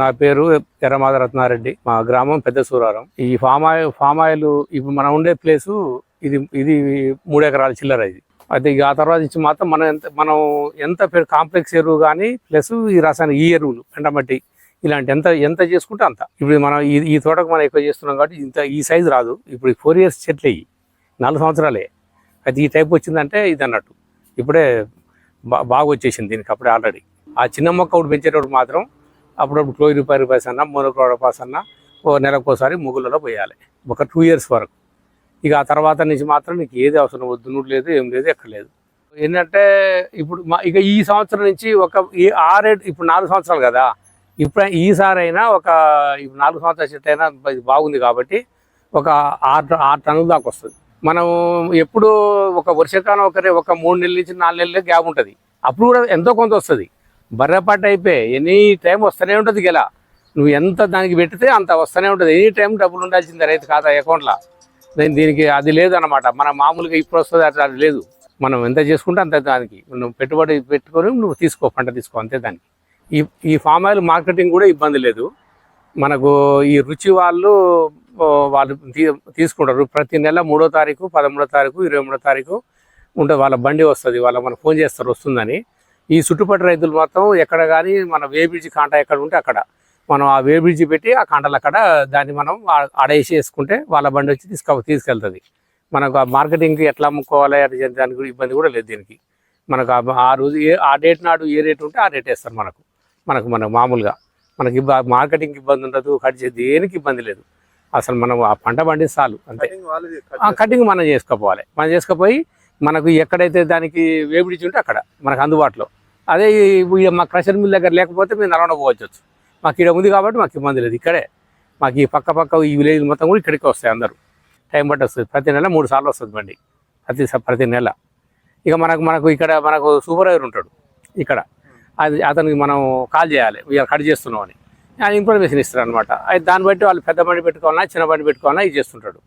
నా పేరు ఎర్రమాద రత్నారెడ్డి మా గ్రామం పెద్ద సూరారం. ఈ ఫామ్ ఆయిల్ ఫామ్ ఆయిల్ ఇప్పుడు మనం ఉండే ప్లేసు ఇది ఇది మూడు ఎకరాల చిల్లర ఇది. అయితే ఇక ఆ తర్వాత నుంచి మాత్రం మనం ఎంత మనం ఎంత కాంప్లెక్స్ ఎరువు కానీ ప్లస్ ఈ రసాయన ఈ ఎరువులు పెండమట్టి ఇలాంటి ఎంత ఎంత చేసుకుంటే అంత. ఇప్పుడు మనం ఈ ఈ తోటకు మనం ఎక్కువ చేస్తున్నాం కాబట్టి ఇంత ఈ సైజు రాదు. ఇప్పుడు ఫోర్ ఇయర్స్ చెట్లు ఇవి నాలుగు సంవత్సరాలే. అయితే ఈ టైప్ వచ్చిందంటే ఇది అన్నట్టు. ఇప్పుడే బా బాగా వచ్చేసింది దీనికి అప్పుడే ఆల్రెడీ. ఆ చిన్న మొక్క ఒకటి పెంచేటప్పుడు మాత్రం అప్పుడప్పుడు క్లోరిఫైర్ రూపాయస్ అన్న మోనోక్లోరోపాస్ అన్న ఓ నెలకోసారి ముగ్గులలో పోయాలి. ఒక టూ ఇయర్స్ వరకు. ఇక ఆ తర్వాత నుంచి మాత్రం నీకు ఏది అవసరం వద్దు లేదు ఏం లేదు ఎక్కర్లేదు. ఏంటంటే ఇప్పుడు మా ఇక ఈ సంవత్సరం నుంచి ఒక ఈ ఆరేడు ఇప్పుడు నాలుగు సంవత్సరాలు కదా. ఇప్పుడు ఈసారి అయినా ఒక ఇప్పుడు నాలుగు సంవత్సరాల చెట్టు అయినా ఇది బాగుంది కాబట్టి ఒక ఆరు ఆరు టన్నుల దాకా వస్తుంది. మనం ఎప్పుడు ఒక వర్షాకాలం ఒకరే ఒక మూడు నెలల నుంచి నాలుగు నెలలు గ్యాప్ ఉంటుంది. అప్పుడు కూడా ఎంతో కొంత వస్తుంది. బర్రెపాటు అయిపోయి ఎనీ టైం వస్తూనే ఉంటుంది గెల. నువ్వు ఎంత దానికి పెడితే అంత వస్తూనే ఉంటుంది. ఎనీ టైం డబ్బులు ఉండాల్సిందే రైతు ఖాతా అకౌంట్లో. నేను దీనికి అది లేదు అనమాట మన మామూలుగా ఇప్పుడు వస్తుంది అట్లా అది లేదు. మనం ఎంత చేసుకుంటే అంత దానికి. నువ్వు పెట్టుబడి పెట్టుకొని నువ్వు తీసుకో పంట తీసుకో అంతే దానికి. ఈ ఈ ఫామ్ ఆయిల్ మార్కెటింగ్ కూడా ఇబ్బంది లేదు. మనకు ఈ రుచి వాళ్ళు వాళ్ళు తీ- తీసుకుంటారు. ప్రతి నెల మూడో తారీఖు పదమూడో తారీఖు ఇరవై మూడో తారీఖు ఉంటుంది. వాళ్ళ బండి వస్తుంది. వాళ్ళ మనకు ఫోన్ చేస్తారు వస్తుందని. ఈ చుట్టుపక్కల రైతులు మొత్తం ఎక్కడ కానీ మన వే బ్రిడ్జి కాంట ఎక్కడ ఉంటే అక్కడ. మనం ఆ వే బ్రిడ్జి పెట్టి ఆ కాంటలు అక్కడ దాన్ని మనం ఆడేసి వేసుకుంటే వాళ్ళ బండి వచ్చి తీసుకు తీసుకెళ్తుంది. మనకు ఆ మార్కెటింగ్కి ఎట్లా అమ్ముకోవాలి దానికి కూడా ఇబ్బంది కూడా లేదు దీనికి. మనకు ఆ- రోజు ఏ ఆ డేట్ నాడు ఏ రేట్ ఉంటే ఆ రేట్ వేస్తారు మనకు. మనకు మనకు మామూలుగా. మనకి మార్కెటింగ్ ఇబ్బంది ఉండదు కట్ చేసి దేనికి ఇబ్బంది లేదు. అసలు మనం ఆ పంట పండి చాలు అంతే. కటింగ్ మనం చేసుకోపోవాలి మనం చేసుకుపోయి మనకు ఎక్కడైతే దానికి వేబిడిచి ఉంటే అక్కడ మనకు అందుబాటులో. అదే మా క్రషర్ మిల్ దగ్గర లేకపోతే మేము నల్గొండ పోవచ్చు. మాకు ఇక్కడ ఉంది కాబట్టి మాకు ఇబ్బంది లేదు ఇక్కడే. మాకు ఈ పక్క పక్క ఈ విలేజ్ మొత్తం కూడా ఇక్కడికి వస్తాయి అందరూ. టైం బట్టి వస్తుంది ప్రతి నెల మూడు సార్లు వస్తుంది బండి. ప్రతి ప్రతి నెల. ఇక మనకు మనకు ఇక్కడ మనకు సూపర్వైజర్ ఉంటాడు ఇక్కడ. అది అతనికి మనం కాల్ చేయాలి. ఇక కట్ చేస్తున్నాం అని. ఆయన ఇన్ఫర్మేషన్ ఇస్తారు అనమాట దాన్ని బట్టి వాళ్ళు పెద్ద బండి పెట్టుకోవాలన్నా చిన్న బండి పెట్టుకోవాలన్నా ఇది చేస్తుంటాడు.